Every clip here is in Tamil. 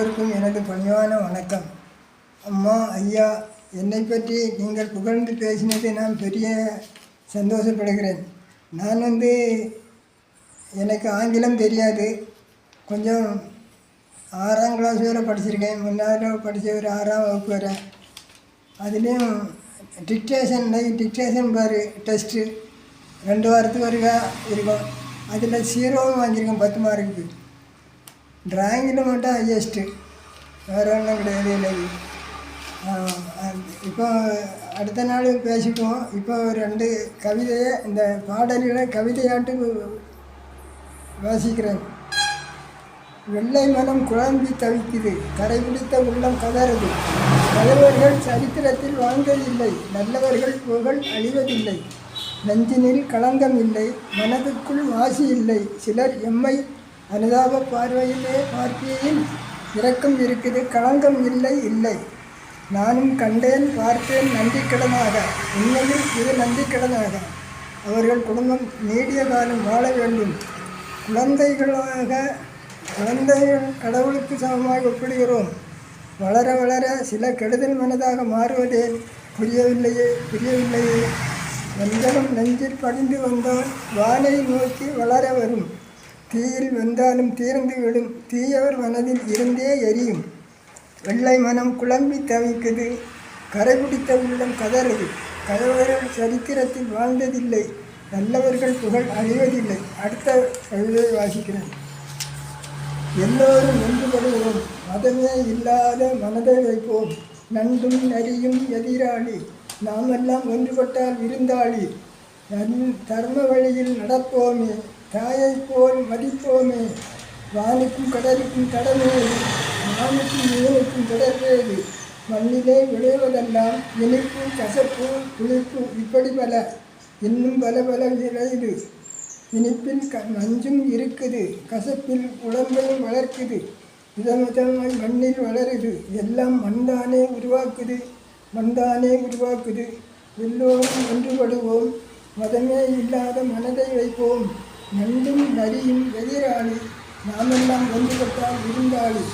எல்லோருக்கும் எனது பணிவான வணக்கம். அம்மா ஐயா என்னை பற்றி நீங்கள் புகழ்ந்து பேசினது நான் பெரிய சந்தோஷப்படுகிறேன். நான் வந்து எனக்கு ஆங்கிலம் தெரியாது. கொஞ்சம் ஆறாம் கிளாஸ் வரை படிச்சிருக்கேன். முன்னாள் படித்த ஒரு ஆறாம் வகுப்பு வரை. அதுலேயும் டிக்டேஷன் டிக்டேஷன் பாரு டெஸ்ட்டு ரெண்டு வாரத்துக்கு ஒருக்கா இருக்கும். அதில் சீரோவும் வாங்கியிருக்கேன் பத்து மார்க்குக்கு டிராயிங்கில் மட்டும் ஹையஸ்ட்டு வேறு ஒன்றும் கிடையாது இல்லை இப்போ அடுத்த நாள் பேசிக்குவோம் இப்போ ரெண்டு கவிதையை இந்த பாடல்களை கவிதையாட்டு வாசிக்கிறேன் வெள்ளை மனம் குழம்பி தவிக்குது கரை பிடித்த உள்ளம் கதறுது தலைவர்கள் சரித்திரத்தில் வாழ்ந்ததில்லை நல்லவர்கள் புகழ் அழிவதில்லை நெஞ்சினில் களங்கம் இல்லை மனதுக்குள் வாசி இல்லை சிலர் எம்மை அனுதாப பார்வையிலே பார்க்கையில் இரக்கம் இருக்குது களங்கம் இல்லை இல்லை. நானும் கண்டேன் பார்த்தேன் நன்றிக்கடனாக உண்மையில் இது நன்றிக்கடனாக அவர்கள் குடும்பம் நீடிய காலம் வாழ வேண்டும். குழந்தைகளாக குழந்தைகள் கடவுளுக்கு சமமாக ஒப்பிடுகிறோம். வளர வளர சில கெடுதல் மனதாக மாறுவதே புரியவில்லையே புரியவில்லையே. வெந்தனம் நெஞ்சில் படிந்து வந்தால் வானை நோக்கி வளர வரும். தீயில் வெந்தாலும் தீர்ந்து விடும். தீயவர் மனதில் இருந்தே எரியும். வெள்ளை மனம் குழம்பி தவிக்குது. கரை பிடித்த உள்ளம் கதறுது. கதவர்கள் சரித்திரத்தில் வாழ்ந்ததில்லை. நல்லவர்கள் புகழ் அழிவதில்லை. அடுத்த கவிதை வாசிக்கிறேன் எல்லோரும் ஒன்றுபடுவோம் மதமே இல்லாத மனதை வைப்போம் நன்றும் நரியும் எதிராளி. நாமெல்லாம் ஒன்றுபட்டால் விருந்தாளி. நன் தர்ம வழியில் நடப்போமே. தாயை போல் மதிப்போமே வானுக்கும் கடலுக்கும் கடமேது மானுக்கும் மீனுக்கும் தொடர்வேது மண்ணிலே விளைவதெல்லாம் இனிப்பு கசப்பு புளிப்பு இப்படி பல இன்னும் பல பல விளையுது இனிப்பில் க நஞ்சும் இருக்குது கசப்பில் உடம்பையும் வளர்க்குது. விதவிதமாய் மண்ணில் வளருது எல்லாம் மண்தானே உருவாக்குது மண்தானே உருவாக்குது. எல்லோரும் ஒன்றுபடுவோம் மதமே இல்லாத மனதை வைப்போம். நண்டும் நரியும் எதிராளி நாமெல்லாம் ஒன்றுபட்டால் இருந்தாளி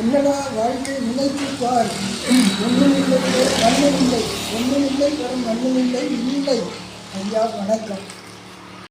என்னடா வாழ்க்கை நினைத்துப்பார்? ஒன்றுமில்லை மண்ணுமில்லை ஒன்றுமில்லை வரும் மண்ணுமில்லை இல்லை. ஐயா வணக்கம்.